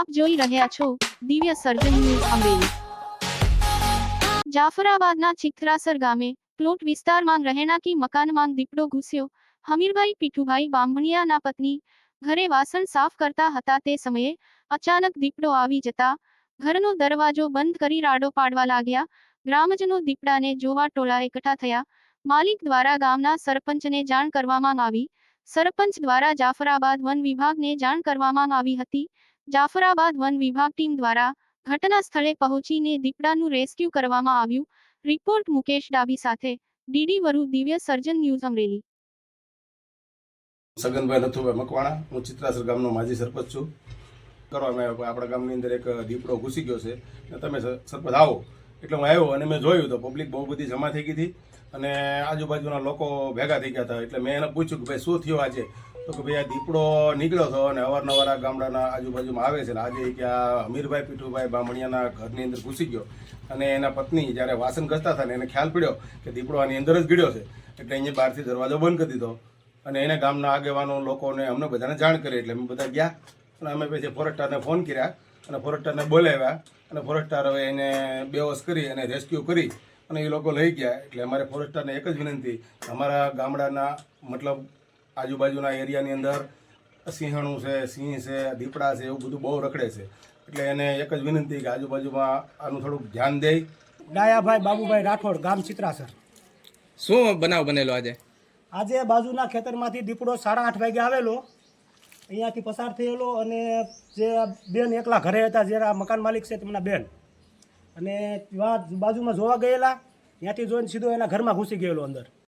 આપ જોઈ રહ્યા છો દિવ્ય સર્જન ન્યૂઝ અમરેલી જાફરાબાદના ચિત્રાસર ગામે પ્લોટ વિસ્તારમાં રહેણાંકી મકાનમાં દીપડો ઘૂસ્યો. હમીરભાઈ પીઠુભાઈ બામણિયાના પત્ની ઘરે વાસણ સાફ કરતા હતા તે સમયે અચાનક દીપડો આવી જતા ઘરનો દરવાજો બંધ કરી રાડો પાડવા લાગ્યા. ગ્રામજનો દીપડાને જોવા ટોળા એકઠા થયા. માલિક દ્વારા ગામના સરપંચને જાણ કરવામાં આવી. સરપંચ દ્વારા જાફરાબાદ વન વિભાગને જાણ કરવામાં આવી હતી. જાફરાબાદ વન વિભાગ ટીમ દ્વારા ઘટના સ્થળે પહોંચીને દીપડાનું રેસ્ક્યુ કરવામાં આવ્યું. રિપોર્ટ મુકેશ ડાબી સાથે ડીડી વરુ દિવ્ય સર્જન ન્યૂઝ અમરેલી. સગનભાઈ નથુભાઈ મકવાણા, હું ચિત્રાસર ગામનો માજી સરપંચ છું. કરવામાં આવ્યો આપણા ગામની અંદર એક દીપડો ઘૂસી ગયો છે. ને તમે સરપંચ આવો. એટલે હું આવ્યો અને મેં જોયું તો પબ્લિક બહુ બધી જમા થઈ ગઈ હતી. અને આજુબાજુના લોકો ભેગા થઈ ગયા હતા. એટલે મેં એને પૂછ્યું કે ભાઈ શું થયું આજે? તો કે ભાઈ આ દીપડો નીકળ્યો હતો અને અવારનવાર આ ગામડાના આજુબાજુમાં આવે છે. આજે કે આ હમીરભાઈ પીઠુભાઈ બામણિયાના ઘરની અંદર ઘૂસી ગયો અને એના પત્ની જ્યારે વાસણ ઘસતા હતા ને એને ખ્યાલ પડ્યો કે દીપડો આની અંદર જ ગીડ્યો છે, એટલે અહીંયા બહારથી દરવાજો બંધ કરી દીધો અને એને ગામના આગેવાનો લોકોને અમને બધાને જાણ કરી, એટલે અમે બધા ગયા અને અમે પછી ફોરેસ્ટરને ફોન કર્યા અને ફોરેસ્ટરને બોલાવ્યા અને ફોરેસ્ટર હવે એને બેહોશ કરી અને રેસ્ક્યુ કરી અને એ લોકો લઈ ગયા. એટલે અમારે ફોરેસ્ટરને એક જ વિનંતી, અમારા ગામડાના મતલબ આજુબાજુના એરિયાની અંદર સિંહણું છે સિંહ છે દીપડા છે એવું બધું બહુ રખડે છે. એટલે એને એક જ વિનંતી કે આજુબાજુમાં આનું થોડુંક ધ્યાન દે. ડાયાભાઈ બાબુભાઈ રાઠોડ ગામ ચિત્રાસર શું બનાવ બનેલો આજે? આજે બાજુના ખેતરમાંથી દીપડો સાડા આઠ વાગે આવેલો. અહીંયાથી પસાર થયેલો અને જે બેન એકલા ઘરે હતા જે મકાન માલિક છે તેમના બેન. અને ત્યાં બાજુમાં જોવા ગયેલા ત્યાંથી જોઈને સીધો એના ઘરમાં ઘૂસી ગયેલો અંદર.